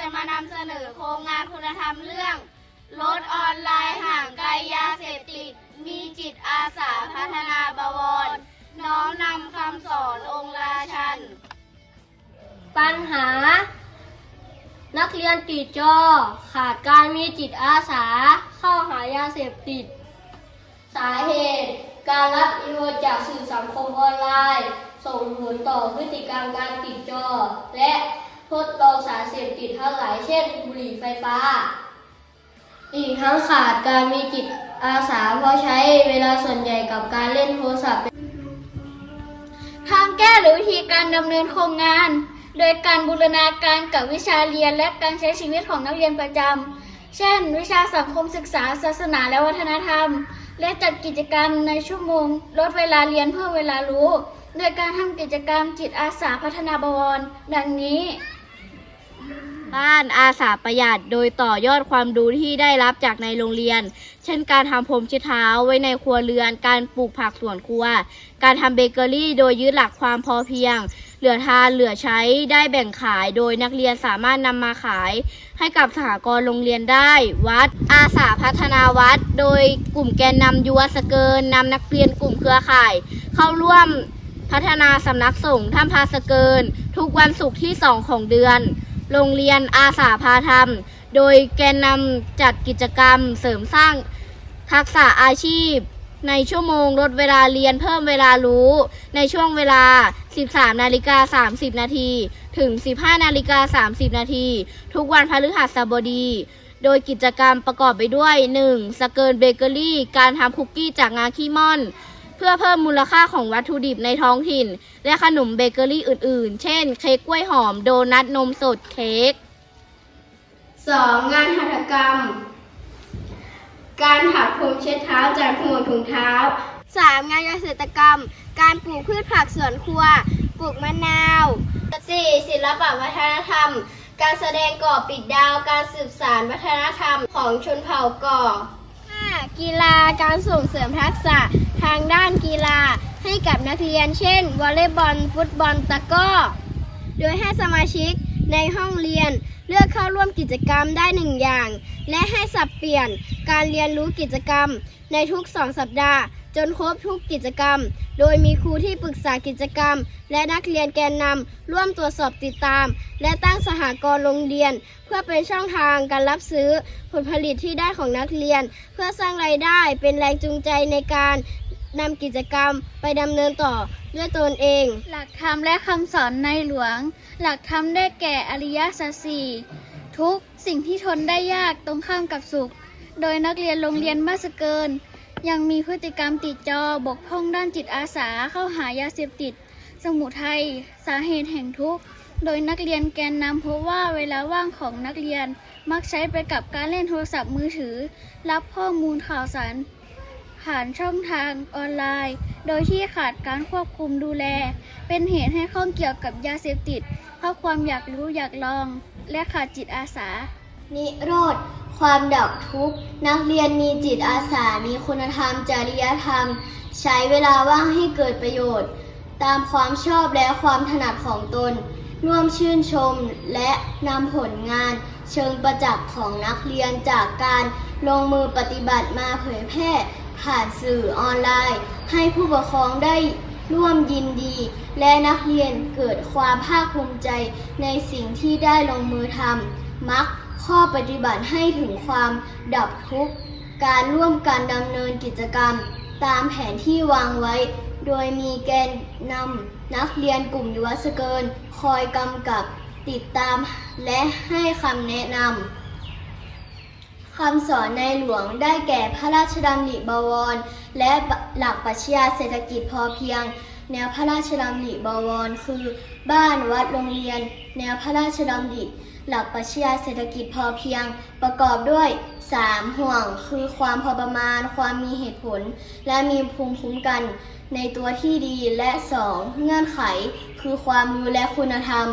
จะมานำเสนอโครงงานคุณธรรมเรื่องลดออนไลน์ห่างไกลยาเสพติด มีจิตอาสาพัฒนาบวร น้อมนำคำสอนองค์ราชัน ปัญหา นักเรียนติดจอ ขาดการมีจิตอาสาเข้าหายาเสพติด สาเหตุ การรับอินโฟจากสื่อสังคมออนไลน์ ส่งผลต่อพฤติกรรมการติดจอ และ ทดลองสารเสพติดทั้งหลายเช่น บุหรี่ไฟฟ้า อีกทั้งขาดการมีจิตอาสาเพราะใช้เวลาส่วนใหญ่กับการเล่นโทรศัพท์ทางแก้หรือวิธีการดำเนินโครงงาน โดยการบูรณาการกับวิชาเรียนและการใช้ชีวิตของนักเรียนประจำ เช่น วิชาสังคมศึกษา ศาสนาและวัฒนธรรม และจัดกิจกรรมในชั่วโมง ลดเวลาเรียนเพื่อเวลารู้ โดยการทำกิจกรรมจิตอาสาพัฒนาบวร ดังนี้ บ้านอาสาประหยัดโดยต่อยอดความรู้ที่ได้รับจากในโรงเรียน เช่นการทำพรมช็ดเท้าไว้ในครัวเรือน การปลูกผักสวนครัว การทำเบเกอรี่โดยยึดหลักความพอเพียง เหลือทานเหลือใช้ได้แบ่งขาย โดยนักเรียนสามารถนำมาขาย ให้กับสหกรณ์โรงเรียนได้วัด อาสาพัฒนาวัด โดยกลุ่มแกนนำยุวสเกินนำนักเรียนกลุ่มเครือข่าย เข้าร่วมพัฒนาสำนักสงฆ์ถ้ำพาสเกิน ทุกวันศุกร์ที่สองของเดือน โรงเรียนอาสาพาธรรม โดยแกนนำจัดกิจกรรมเสริมสร้างทักษะอาชีพ ในชั่วโมงลดเวลาเรียนเพิ่มเวลารู้ ในช่วงเวลา 13 นาฬิกา 30 นาทีถึง 15 นาฬิกา 30 นาทีทุกวันพฤหัสบดี โดยกิจกรรมประกอบไปด้วย 1. สเกิร์นเบเกอรี่ การทำคุกกี้จากงาขี้ม่อน เพื่อเพิ่มมูลค่าของวัตถุดิบในท้องถิ่น และขนมเบเกอรี่อื่นๆ เช่น เค้กกล้วยหอม โดนัท นมสด เค้ก 2. งานหัตถกรรม การถักพรมเช็ดเท้าจากหมวดถุงเท้า 3. งานเกษตรกรรม การปลูกพืชผักสวนครัว ปลูกมะนาว 4. ศิลปะวัฒนธรรม การแสดงก่อปิดดาว การสืบสานวัฒนธรรมของชนเผ่าก่อ 5. กีฬา การส่งเสริมทักษะทานกีฬาให้กับนักเรียน เช่น วอลเลย์บอล ฟุตบอล ตะก้อ โดยให้สมาชิกในห้องเรียนเลือกเข้าร่วมกิจกรรมได้หนึ่งอย่าง และให้สับเปลี่ยนการเรียนรู้กิจกรรมในทุกสองสัปดาห์ จนครบทุกกิจกรรม โดยมีครูที่ปรึกษากิจกรรม และนักเรียนแกนนำร่วมตรวจสอบติดตาม และตั้งสหกรณ์โรงเรียน เพื่อเป็นช่องทางการรับซื้อผลผลิตที่ได้ของนักเรียน เพื่อสร้างรายได้เป็นแรงจูงใจในการ นำกิจกรรมไปดำเนินต่อด้วยตนเอง หลักธรรมและคำสอนในหลวง หลักธรรมได้แก่อริยสัจสี่ทุกสิ่งที่ทนได้ยากตรงข้ามกับสุข โดยนักเรียนโรงเรียนบ้าสเกิน ยังมีพฤติกรรมติดจอบกพร่องด้านจิตอาสาเข้าหายาเสพติด สมุทัยสาเหตุแห่งทุกข์โดยนักเรียนแกนนำพบว่าเวลาว่างของนักเรียนมักใช้ไปกับการเล่นโทรศัพท์มือถือ รับข้อมูลข่าวสาร ผ่านช่องทางออนไลน์ โดยที่ขาดการควบคุมดูแล เป็นเหตุให้ข้องเกี่ยวกับยาเสพติด เพราะความอยากรู้อยากลอง และขาดจิตอาสา นิโรธ ความดับทุกข์ นักเรียนมีจิตอาสา มีคุณธรรม จริยธรรม ใช้เวลาว่างให้เกิดประโยชน์ ตามความชอบและความถนัดของตน ร่วมชื่นชมและนำผลงาน เชิงประจักษ์ของนักเรียนจากการลงมือปฏิบัติมาเผยแพร่ผ่านสื่อออนไลน์ ให้ผู้ปกครองได้ร่วมยินดี และนักเรียนเกิดความภาคภูมิใจในสิ่งที่ได้ลงมือทำมักข้อปฏิบัติให้ถึงความดับทุกข์การร่วมกันดำเนินกิจกรรม ตามแผนที่วางไว้ โดยมีแกนนำนักเรียนกลุ่มยุวสเกิน คอยกำกับ ติดตามและให้คำแนะนำคำสอนในหลวงได้แก่พระราชดำริบวร และหลักปรัชญาเศรษฐกิจพอเพียง แนวพระราชดำริบวร คือบ้านวัดโรงเรียน แนวพระราชดำริหลักปรัชญาเศรษฐกิจพอเพียง ประกอบด้วย 3. ห่วง คือความพอประมาณ ความมีเหตุผล และมีภูมิคุ้มกัน ในตัวที่ดีและ 2. เงื่อนไข คือความรู้และคุณธรรม